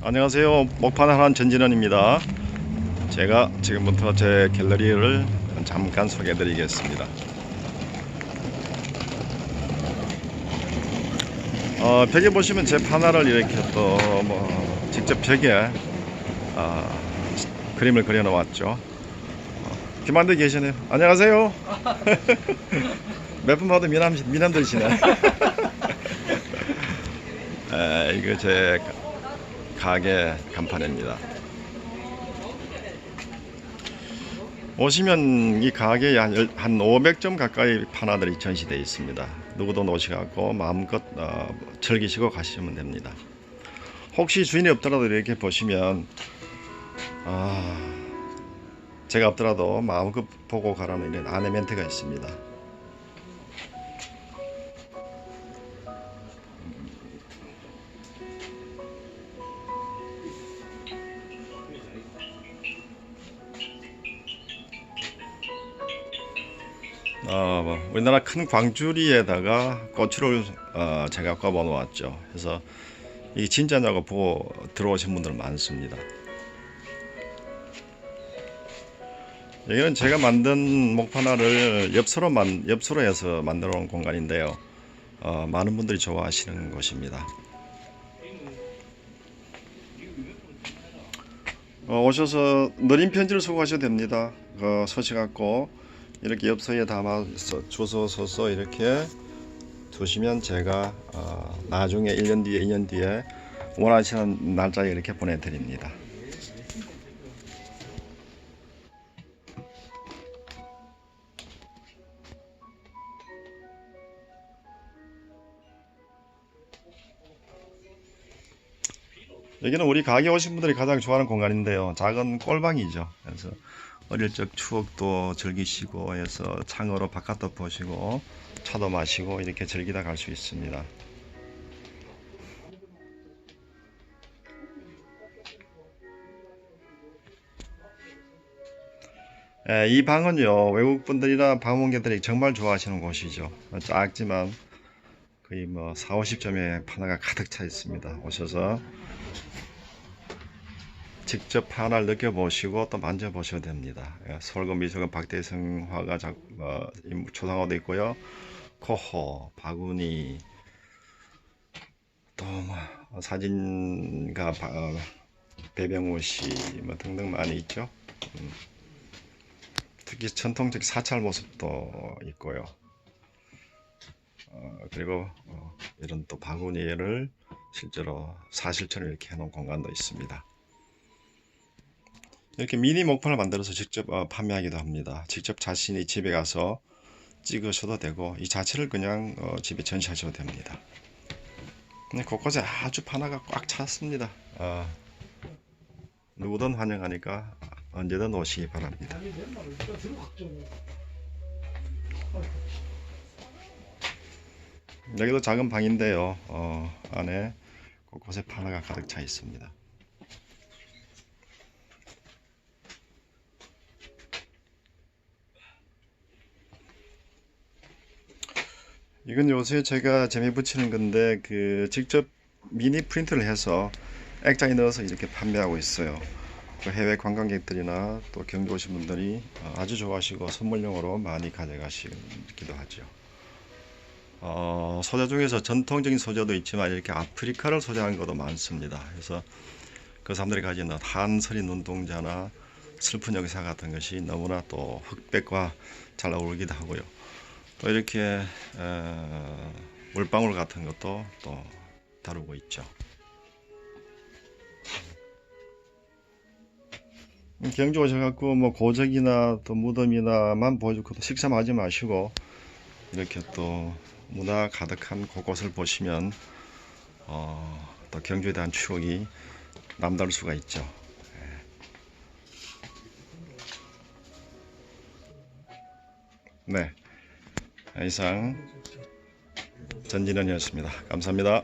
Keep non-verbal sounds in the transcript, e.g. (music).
안녕하세요. 목판 하란 전진원입니다. 제가 지금부터 제 갤러리를 잠깐 소개해 드리겠습니다. 어, 벽에 보시면 제 판화를 이렇게 또 뭐 직접 벽에 아, 그림을 그려 놓았죠. 어, 김한대 계시네요. 안녕하세요. (laughs) 몇 분 봐도 미남 미남들이시네. (laughs) 에, 이거 제 가게 간판입니다. 오시면 이 가게에 한, 열- 한 500점 가까이 판화들이 전시되어 있습니다. 누구도 놓치갖고 마음껏 어, 즐기시고 가시면 됩니다. 혹시 주인이 없더라도 이렇게 보시면 아, 제가 없더라도 마음껏 보고 가라는 이런 안내 멘트가 있습니다. 어, 뭐 우리나라 큰 광주리에다가 고추를 꼽아 놓았죠. 그래서 이게 진짜냐고 보고 들어오신 분들 많습니다. 여기는 제가 만든 목판화를 엽서로 만 엽서로 해서 만들어 놓은 공간인데요. 어, 많은 분들이 좋아하시는 곳입니다. 어, 오셔서 느린 편지를 쓰고 가셔도 됩니다. 그 서시 갖고 이렇게 엽서에 담아서 주소 써서 이렇게 두시면 제가 어, 나중에 1년 뒤에 2년 뒤에 원하시는 날짜에 이렇게 보내드립니다. 여기는 우리 가게 오신 분들이 가장 좋아하는 공간인데요. 작은 꼴방이죠. 그래서 어릴 적 추억도 즐기시고 해서 창으로 바깥도 보시고 차도 마시고 이렇게 즐기다 갈 수 있습니다. 예, 이 방은요 외국 분들이나 방문객들이 정말 좋아하시는 곳이죠. 작지만 거의 뭐 4, 50점의 판화가 가득 차 있습니다. 오셔서 직접 하나를 느껴보시고 또 만져보셔도 됩니다. 예, 서울고 미술관 박대성 화가 작, 어, 임- 초상화도 있고요. 코호, 바구니, 또 뭐 사진가 바- 어, 배병우 씨뭐 등등 많이 있죠. 음. 특히 전통적 사찰 모습도 있고요. 어, 그리고 어, 이런 또 바구니를 실제로 사실처럼 이렇게 해놓은 공간도 있습니다. 이렇게 미니 목판을 만들어서 직접 어, 판매하기도 합니다. 직접 자신이 집에 가서 찍으셔도 되고 이 자체를 그냥 어, 집에 전시하셔도 됩니다. 곳곳에 아주 판화가 꽉 찼습니다. 어, 누구든 환영하니까 언제든 오시기 바랍니다. 여기도 작은 방인데요. 어, 안에 곳곳에 판화가 가득 차 있습니다. 이건 요새 제가 재미 붙이는 건데 그 직접 미니 프린트를 해서 액자에 넣어서 이렇게 판매하고 있어요. 그 해외 관광객들이나 또 경주 오신 분들이 어, 아주 좋아하시고 선물용으로 많이 가져가시기도 하죠. 어, 소재 중에서 전통적인 소재도 있지만 이렇게 아프리카를 소재한 것도 많습니다. 그래서 그 사람들이 가지는 한서리 눈동자나 슬픈 역사 같은 것이 너무나 또 흑백과 잘 어울리기도 하고요. 또 이렇게 어, 물방울 같은 것도 또 다루고 있죠. 음, 경주 오셔갖고 뭐 고적이나 또 무덤이나만 보여주고 또 식사하지 마시고 이렇게 또 문화 가득한 곳곳을 보시면 어, 또 경주에 대한 추억이 남다를 수가 있죠. 네. 이상 전진현이었습니다. 감사합니다.